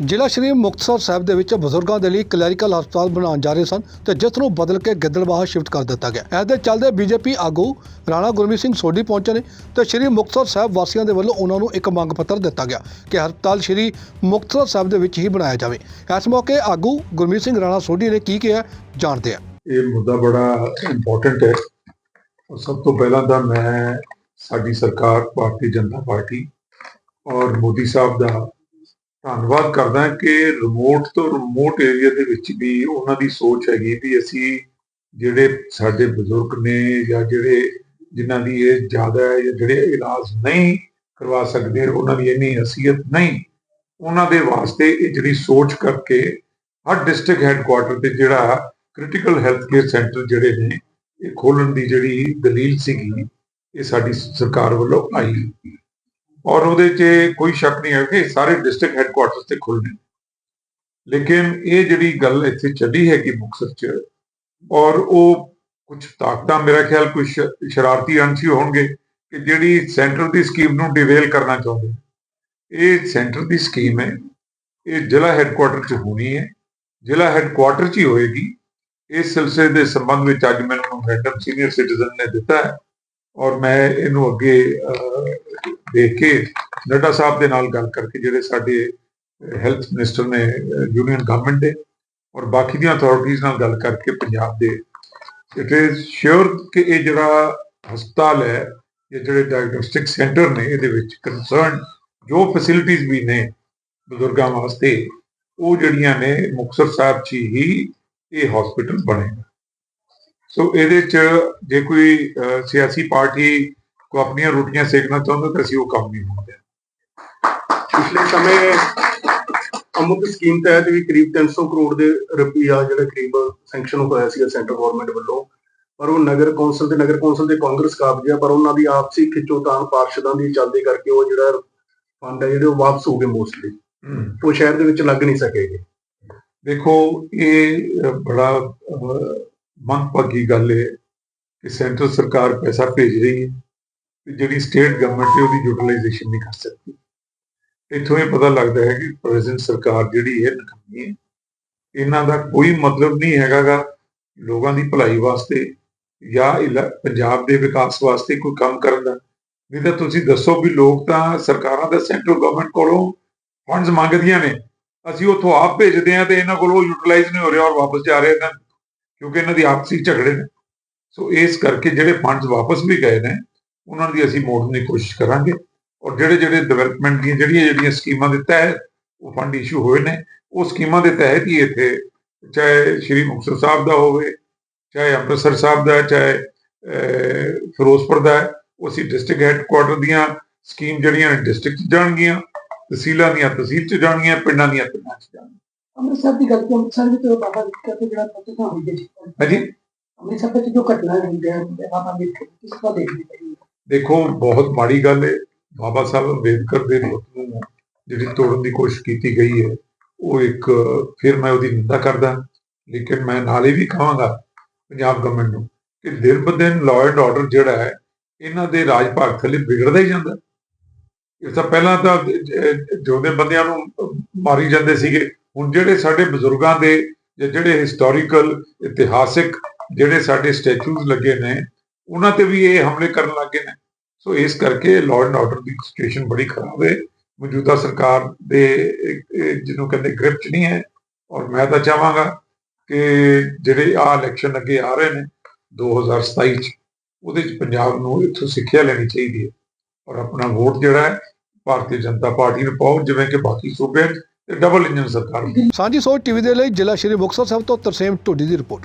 ਜ਼ਿਲ੍ਹਾ ਸ਼੍ਰੀ ਮੁਕਤਸਰ ਸਾਹਿਬ ਦੇ ਵਿੱਚ ਬਜ਼ੁਰਗਾਂ ਦੇ ਲਈ ਕਲੈਰੀਕਲ ਹਸਪਤਾਲ ਬਣਾਉਣ ਜਾ ਰਹੇ ਸਨ ਤੇ ਜਿਸ ਨੂੰ ਬਦਲ ਕੇ ਗਿੱਦੜਬਾਹਾ ਸ਼ਿਫਟ ਕਰ ਦਿੱਤਾ ਗਿਆ। ਇਸ ਦੇ ਚੱਲਦੇ ਬੀਜੇਪੀ ਆਗੂ ਰਾਣਾ ਗੁਰਮੀਤ ਸਿੰਘ ਸੋਢੀ ਪਹੁੰਚੇ ਨੇ ਤੇ ਸ਼੍ਰੀ ਮੁਕਤਸਰ ਸਾਹਿਬ ਵਾਸੀਆਂ ਦੇ ਵੱਲੋਂ ਉਹਨਾਂ ਨੂੰ ਇੱਕ ਮੰਗ ਪੱਤਰ ਦਿੱਤਾ ਗਿਆ ਕਿ ਹਸਪਤਾਲ ਸ਼੍ਰੀ ਮੁਕਤਸਰ ਸਾਹਿਬ ਦੇ ਵਿੱਚ ਹੀ ਬਣਾਇਆ ਜਾਵੇ। ਇਸ ਮੌਕੇ ਆਗੂ ਗੁਰਮੀਤ ਸਿੰਘ ਰਾਣਾ ਸੋਢੀ ਨੇ ਕੀ ਕਿਹਾ ਜਾਣਦੇ ਆ। ਇਹ ਮੁੱਦਾ ਬੜਾ ਇੰਪੋਰਟੈਂਟ ਹੈ। ਸਭ ਤੋਂ ਪਹਿਲਾਂ ਤਾਂ ਮੈਂ ਸਾਡੀ ਸਰਕਾਰ, ਭਾਰਤੀ ਜਨਤਾ ਪਾਰਟੀ ਔਰ ਮੋਦੀ ਸਾਹਿਬ ਦਾ ਧੰਨਵਾਦ ਕਰਦਾ ਕਿ ਰਿਮੋਟ ਤੋਂ ਰਿਮੋਟ ਏਰੀਆ ਦੇ ਵਿੱਚ ਵੀ ਉਹਨਾਂ ਦੀ ਸੋਚ ਹੈਗੀ ਵੀ ਅਸੀਂ ਜਿਹੜੇ ਸਾਡੇ ਬਜ਼ੁਰਗ ਨੇ ਜਾਂ ਜਿਹੜੇ ਜਿਨ੍ਹਾਂ ਦੀ ਇਹ ਜ਼ਿਆਦਾ ਹੈ ਜਾਂ ਜਿਹੜੇ ਇਲਾਜ ਨਹੀਂ ਕਰਵਾ ਸਕਦੇ, ਉਹਨਾਂ ਦੀ ਇੰਨੀ ਹਸੀਅਤ ਨਹੀਂ, ਉਹਨਾਂ ਦੇ ਵਾਸਤੇ ਇਹ ਜਿਹੜੀ ਸੋਚ ਕਰਕੇ ਹਰ ਡਿਸਟ੍ਰਿਕਟ ਹੈੱਡਕੁਆਟਰ ਤੇ ਜਿਹੜਾ ਕ੍ਰਿਟੀਕਲ ਹੈਲਥ ਕੇਅਰ ਸੈਂਟਰ ਜਿਹੜੇ ਨੇ, ਇਹ ਖੋਲਣ ਦੀ ਜਿਹੜੀ ਦਲੀਲ ਸੀਗੀ, ਇਹ ਸਾਡੀ ਸਰਕਾਰ ਵੱਲੋਂ ਆਈ। ਔਰ ਉਹਦੇ 'ਚ ਕੋਈ ਸ਼ੱਕ ਨਹੀਂ ਹੈ ਕਿ ਸਾਰੇ ਡਿਸਟ੍ਰਿਕਟ ਹੈੱਡਕੁਆਟਰਸ ਤੇ ਖੁੱਲਣੇ ਲੇਕਿਨ ਇਹ ਜਿਹੜੀ ਗੱਲ ਇੱਥੇ ਚੱਲੀ ਹੈ ਕਿ ਮੁਕਤਸਰ 'ਚ, ਔਰ ਉਹ ਕੁਝ ਤਾਕਤਾਂ, ਮੇਰਾ ਖਿਆਲ ਕੁਝ ਸ਼ਰਾਰਤੀ ਅੰਸ਼ ਹੋਣਗੇ ਕਿ ਜਿਹੜੀ ਸੈਂਟਰ ਦੀ ਸਕੀਮ ਨੂੰ ਡਿਵੇਲ ਕਰਨਾ ਚਾਹੁੰਦੇ ਇਹ ਸੈਂਟਰ ਦੀ ਸਕੀਮ ਹੈ, ਇਹ ਜ਼ਿਲ੍ਹਾ ਹੈੱਡਕੁਆਟਰ 'ਚ ਹੋਣੀ ਹੈ। ਜ਼ਿਲ੍ਹਾ ਹੈੱਡਕੁਆਟਰ 'ਚ ਹੀ ਹੋਏਗੀ। ਇਸ ਸਿਲਸਿਲੇ ਦੇ ਸੰਬੰਧ ਵਿੱਚ ਅੱਜ ਮੈਨੂੰ ਮੈਡਮ ਸੀਨੀਅਰ ਸਿਟੀਜ਼ਨ ਨੇ ਦਿੱਤਾ ਹੈ, ਔਰ ਮੈਂ ਇਹਨੂੰ ਅੱਗੇ ਦੇਖ ਕੇ ਨੱਡਾ ਸਾਹਿਬ ਦੇ ਨਾਲ ਗੱਲ ਕਰਕੇ ਜਿਹੜੇ ਸਾਡੇ ਹੈਲਥ ਮਿਨਿਸਟਰ ਨੇ ਯੂਨੀਅਨ ਗਵਰਨਮੈਂਟ ਦੇ ਔਰ ਬਾਕੀ ਦੀਆਂ ਅਥਾਰਟੀਆਂ ਨਾਲ ਗੱਲ ਕਰਕੇ ਪੰਜਾਬ ਦੇ। ਇਟ ਇਜ਼ ਸ਼ੋਰ ਕਿ ਇਹ ਜਿਹੜਾ ਹਸਪਤਾਲ ਹੈ, ਇਹ ਜਿਹੜੇ ਡਾਇਗਨੋਸਟਿਕ ਸੈਂਟਰ ਨੇ, ਇਹਦੇ ਵਿੱਚ ਕੰਸਰਨ ਜੋ ਫੈਸਿਲਿਟੀਆਂ ਵੀ ਨੇ ਬਜ਼ੁਰਗਾਂ ਵਾਸਤੇ, ਉਹ ਜਿਹੜੀਆਂ ਨੇ ਮੁਕਤਸਰ ਸਾਹਿਬ 'ਚ ਹੀ ਇਹ ਹਸਪੀਟਲ ਬਣੇਗਾ ਸੋ ਇਹਦੇ 'ਚ ਜੇ ਕੋਈ ਸਿਆਸੀ ਪਾਰਟੀ ਕੋ ਆਪਣੀਆਂ ਰੋਟੀਆਂ ਸੇਕਣਾ ਚਾਹੁੰਦਾ ਤਾਂ ਅਸੀਂ ਉਹ ਕੰਮ ਨਹੀਂ ਹੋਣ ਦੇਣਾ ਪਿਛਲੇ ਸਮੇਂ ਅਮੁਕ ਸਕੀਮ ਤਹਿਤ ਵੀ ਕਰੀਬ 300 ਕਰੋੜ ਦੇ ਰੁਪਈਆ ਜਿਹੜਾ ਕਰੀਬ ਸੈਂਕਸ਼ਨ ਹੋਇਆ ਸੀ ਸੈਂਟਰ ਗਵਰਨਮੈਂਟ ਵੱਲੋਂ ਪਰ ਉਹ ਨਗਰ ਕੌਂਸਲ ਤੇ ਨਗਰ ਕੌਂਸਲ ਦੇ ਕਾਂਗਰਸ ਕਾਬਜ ਆ ਪਰ ਉਹਨਾਂ ਦੀ ਆਪਸੀ ਖਿੱਚੋਤਾਣ ਪਾਰਸ਼ਦਾਂ ਦੀ ਚੱਲਦੇ ਕਰਕੇ ਉਹ ਜਿਹੜਾ ਫੰਡ ਹੈ ਜਿਹੜੇ ਉਹ ਵਾਪਸ ਹੋ ਗਏ ਮੋਸਟਲੀ ਉਹ ਸ਼ਹਿਰ ਦੇ ਵਿੱਚ ਲੱਗ ਨਹੀਂ ਸਕੇਗੇ ਦੇਖੋ ਇਹ ਬੜਾ ਮੰਦਭਾਗੀ ਗੱਲ ਹੈ ਕਿ ਸੈਂਟਰ ਸਰਕਾਰ ਪੈਸਾ ਭੇਜ ਰਹੀ ਹੈ ਜਿਹੜੀ ਸਟੇਟ ਗਵਰਨਮੈਂਟ ਹੈ ਉਹਦੀ ਯੂਟਿਲਾਈਜੇਸ਼ਨ ਨਹੀਂ ਕਰ ਸਕਦੀ। ਇੱਥੋਂ ਇਹ ਪਤਾ ਲੱਗਦਾ ਹੈ ਕਿ ਪ੍ਰੈਜ਼ੈਂਟ ਸਰਕਾਰ ਜਿਹੜੀ ਹੈ ਨਕਾਮੀ ਹੈ। ਇਹਨਾਂ ਦਾ ਕੋਈ ਮਤਲਬ ਨਹੀਂ ਹੈਗਾਗਾ ਲੋਕਾਂ ਦੀ ਭਲਾਈ ਵਾਸਤੇ ਜਾਂ ਇਲਾ- ਪੰਜਾਬ ਦੇ ਵਿਕਾਸ ਵਾਸਤੇ ਕੋਈ ਕੰਮ ਕਰਨ ਦਾ। ਨਹੀਂ ਤਾਂ ਤੁਸੀਂ ਦੱਸੋ ਵੀ ਲੋਕ ਤਾਂ ਸਰਕਾਰਾਂ ਦਾ ਸੈਂਟਰਲ ਗਵਰਨਮੈਂਟ ਕੋਲੋਂ ਫੰਡਸ ਮੰਗਦੀਆਂ ਨੇ। ਅਸੀਂ ਉੱਥੋਂ ਆਪ ਭੇਜਦੇ ਹਾਂ ਤੇ ਇਹਨਾਂ ਕੋਲ ਉਹ ਯੂਟਿਲਾਈਜ਼ ਨਹੀਂ ਹੋ ਰਿਹਾ ਔਰ ਵਾਪਸ ਜਾ ਰਹੇ ਨੇ, ਕਿਉਂਕਿ ਇਹਨਾਂ ਦੀ ਆਪਸੀ ਝਗੜੇ ਨੇ। ਸੋ ਇਸ ਕਰਕੇ ਜਿਹੜੇ ਫੰਡਸ ਵਾਪਸ ਵੀ ਗਏ ਨੇ ਉਹਨਾਂ ਦੀ ਅਸੀਂ ਮੋੜਨ ਦੀ ਕੋਸ਼ਿਸ਼ ਕਰਾਂਗੇ ਔਰ ਜਿਹੜੇ ਜਿਹੜੇ ਡਿਵੈਲਪਮੈਂਟ ਦੀਆਂ ਜਿਹੜੀਆਂ ਜਿਹੜੀਆਂ ਸਕੀਮਾਂ ਦੇ ਤਹਿਤ ਉਹ ਫੰਡ ਇਸ਼ੂ ਹੋਏ ਨੇ ਉਹ ਸਕੀਮਾਂ ਦੇ ਤਹਿਤ ਹੀ ਇੱਥੇ ਚਾਹੇ ਸ਼੍ਰੀ ਮੁਕਤਸਰ ਸਾਹਿਬ ਦਾ ਹੋਵੇ ਚਾਹੇ ਅੰਮ੍ਰਿਤਸਰ ਸਾਹਿਬ ਦਾ ਚਾਹੇ ਫਿਰੋਜ਼ਪੁਰ ਦਾ ਉਹ ਅਸੀਂ ਡਿਸਟ੍ਰਿਕਟ ਹੈੱਡਕੁਆਟਰ ਦੀਆਂ ਸਕੀਮ ਜਿਹੜੀਆਂ ਨੇ ਡਿਸਟ੍ਰਿਕਟ 'ਚ ਜਾਣਗੀਆਂ ਤਹਿਸੀਲਾਂ ਦੀਆਂ ਤਹਿਸੀਲ 'ਚ ਜਾਣਗੀਆਂ ਪਿੰਡਾਂ ਦੀਆਂ ਪਿੰਡਾਂ 'ਚ ਜਾਣਗੀਆਂ। ਅੰਮ੍ਰਿਤਸਰ ਦੀ ਗੱਲ ਤੋਂ ਅੰਮ੍ਰਿਤਸਰ ਵਿੱਚ ਉਹ ਬਾਬਾ ਵਿਕਰ ਤੇ ਜਿਹੜਾ ਘਟਨਾ ਹੋਈ ਹੈ ਹਾਂਜੀ? ਅੰਮ੍ਰਿਤਸਰ ਵਿੱਚ ਜੋ ਘਟਨਾ ਹੋਈ ਹੈ ਬਾਬਾ ਵਿਕਰ ਕਿਸ ਤਰ੍ਹਾਂ ਦੇਖਦੇ ਦੇਖੋ, ਬਹੁਤ ਮਾੜੀ ਗੱਲ ਹੈ ਬਾਬਾ ਸਾਹਿਬ ਅੰਬੇਦਕਰ ਦੇ ਮੁੱਖ ਨੂੰ ਜਿਹੜੀ ਤੋੜਨ ਦੀ ਕੋਸ਼ਿਸ਼ ਕੀਤੀ ਗਈ ਹੈ ਉਹ ਇੱਕ, ਫਿਰ ਮੈਂ ਉਹਦੀ ਨਿੰਦਾ ਕਰਦਾ। ਲੇਕਿਨ ਮੈਂ ਨਾਲੇ ਵੀ ਕਹਾਂਗਾ ਪੰਜਾਬ ਗਵਰਨਮੈਂਟ ਨੂੰ ਕਿ ਦਿਨ ਬ ਦਿਨ ਲਾਅ ਐਂਡ ਆਰਡਰ ਜਿਹੜਾ ਹੈ, ਇਹਨਾਂ ਦੇ ਰਾਜ ਭਾਗ ਥੱਲੇ ਵਿਗੜਦਾ ਹੀ ਜਾਂਦਾ। ਇਸ ਤੋਂ ਪਹਿਲਾਂ ਤਾਂ ਜੋਦੇ ਬੰਦਿਆਂ ਨੂੰ ਮਾਰੀ ਜਾਂਦੇ ਸੀਗੇ। ਹੁਣ ਜਿਹੜੇ ਸਾਡੇ ਬਜ਼ੁਰਗਾਂ ਦੇ ਜਾਂ ਜਿਹੜੇ ਹਿਸਟੋਰੀਕਲ ਇਤਿਹਾਸਿਕ ਜਿਹੜੇ ਸਾਡੇ ਸਟੈਚੂਜ਼ ਲੱਗੇ ਨੇ ਉਹਨਾਂ ਤੇ ਵੀ ਇਹ ਹਮਲੇ ਕਰਨ ਲੱਗੇ ਨੇ। ਸੋ ਇਸ ਕਰਕੇ ਲਾਅ ਐਂਡ ਆਰਡਰ ਦੀ ਸਿਚੁਏਸ਼ਨ ਬੜੀ ਖਰਾਬ ਹੈ। ਮੌਜੂਦਾ ਸਰਕਾਰ ਦੇ ਜਿਹਨੂੰ ਕਹਿੰਦੇ ਗ੍ਰਿਪ ਚ ਨਹੀਂ ਹੈ। ਔਰ ਮੈਂ ਤਾਂ ਚਾਹਾਂਗਾ ਕਿ ਜਿਹੜੇ ਆ ਇਲੈਕਸ਼ਨ ਅੱਗੇ ਆ ਰਹੇ ਨੇ 2027 ਚ, ਉਹਦੇ ਚ ਪੰਜਾਬ ਨੂੰ ਇੱਥੋਂ ਸਿੱਖਿਆ ਲੈਣੀ ਚਾਹੀਦੀ ਹੈ। ਔਰ ਆਪਣਾ ਵੋਟ ਜਿਹੜਾ ਹੈ, ਭਾਰਤੀ ਜਨਤਾ ਪਾਰਟੀ ਨੂੰ ਪਾਓ, ਜਿਵੇਂ ਕਿ ਬਾਕੀ ਸੂਬਿਆਂ 'ਚ, ਤੇ ਡਬਲ ਇੰਜਨ ਸਰਕਾਰ। ਸਾਂਝੀ ਸੋਚ ਟੀਵੀ ਦੇ ਲਈ ਜ਼ਿਲ੍ਹਾ ਸ਼੍ਰੀ ਮੁਕਤਸਰ ਸਾਹਿਬ ਤੋਂ ਤਰਸੇਮ ਢੋਡੀ ਦੀ ਰਿਪੋਰਟ।